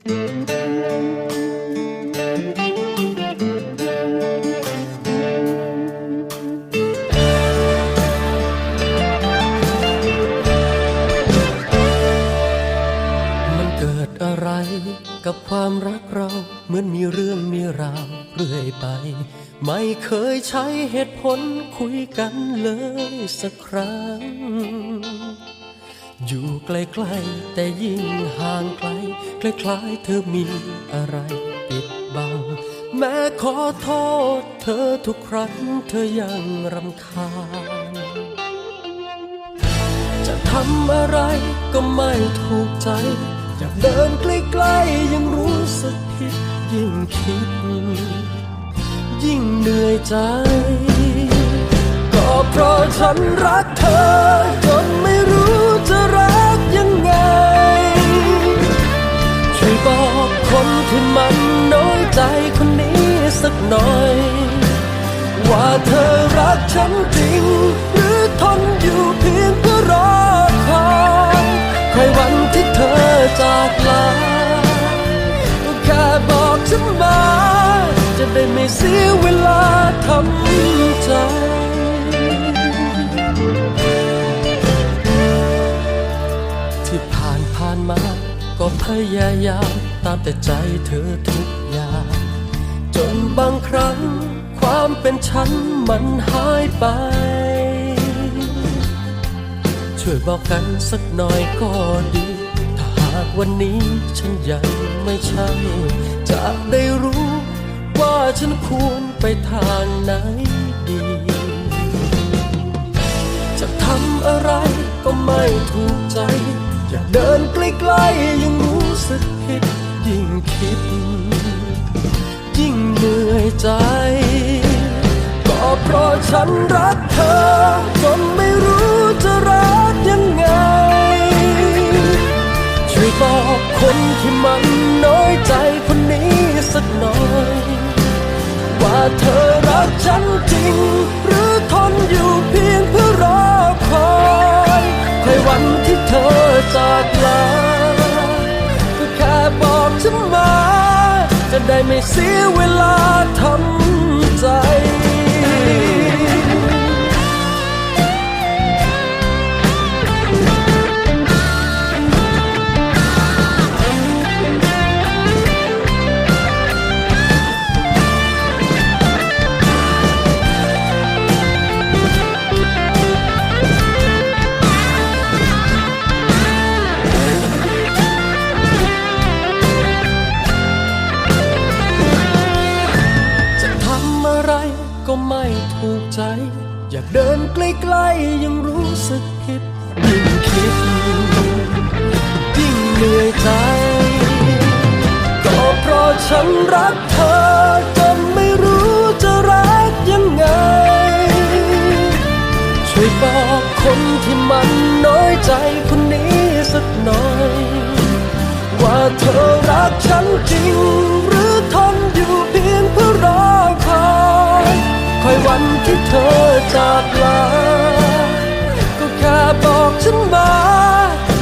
มันเกิดอะไรกับความรักเราเหมือนมีเรื่องมีราวเรื่อยไป ไม่เคยใช้เหตุผลคุยกันเลยสักครั้ง อยู่ใกล้ๆแต่ยิ่งห่างไกลคล้ายๆเธอมีอะไรปิดบัง แม้ขอโทษเธอทุกครั้งเธอยังรำคาญ จะทำอะไรก็ไม่ถูกใจ จะเดินใกล้ๆยังรู้สึกผิดยิ่งคิด ยิ่งเหนื่อยใจ ก็เพราะฉันรักเธอ คนที่มันน้อยใจคนนี้สักหน่อย ว่าเธอรักฉันจริง หรือทนอยู่เพียงเพื่อรอคอยใครวันที่เธอจากลาก็แค่บอกฉันมา จะได้ไม่เสียเวลาทำใจที่ผ่านผ่านมาก็พยายาม ตามแต่ใจเธอทุกอย่าง จนบางครั้งความเป็นฉันมันหายไป ช่วยบอกกันสักหน่อยก็ดี ถ้าหากวันนี้ฉันยังไม่ใช่ จะได้รู้ว่าฉันควรไปทางไหนดี จะทำอะไรก็ไม่ถูกใจ อยากเดินใกล้ๆยังรู้ ฉันรักเธอจนไม่รู้จะรักยังไง ช่วยบอกคนที่มันน้อยใจคนนี้สักหน่อย ว่าเธอรักฉันจริง หรือทนอยู่เพียงเพื่อรอคอยคอยวันที่เธอจากลาก็แค่บอกฉันมา จะได้ไม่เสียเวลาทำใจ อยากเดินใกล้ๆยังรู้สึกผิดยิ่งคิดยิ่งเหนื่อยใจ ก็เพราะฉันรักเธอจนไม่รู้จะรักยังไง ช่วยบอกคนที่มันน้อยใจคนนี้สักหน่อย ว่าเธอรักฉันจริงหรือทนอยู่เพียงเพื่อรอคอยคอยวันที่เธอันมา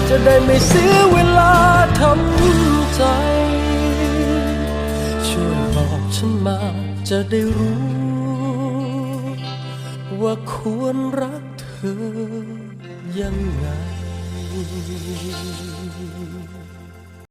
จะได้ไม่เสียเวลาทำใจ ช่วยบอกฉันมาจะได้รู้ ว่าควรรักเธอยังไง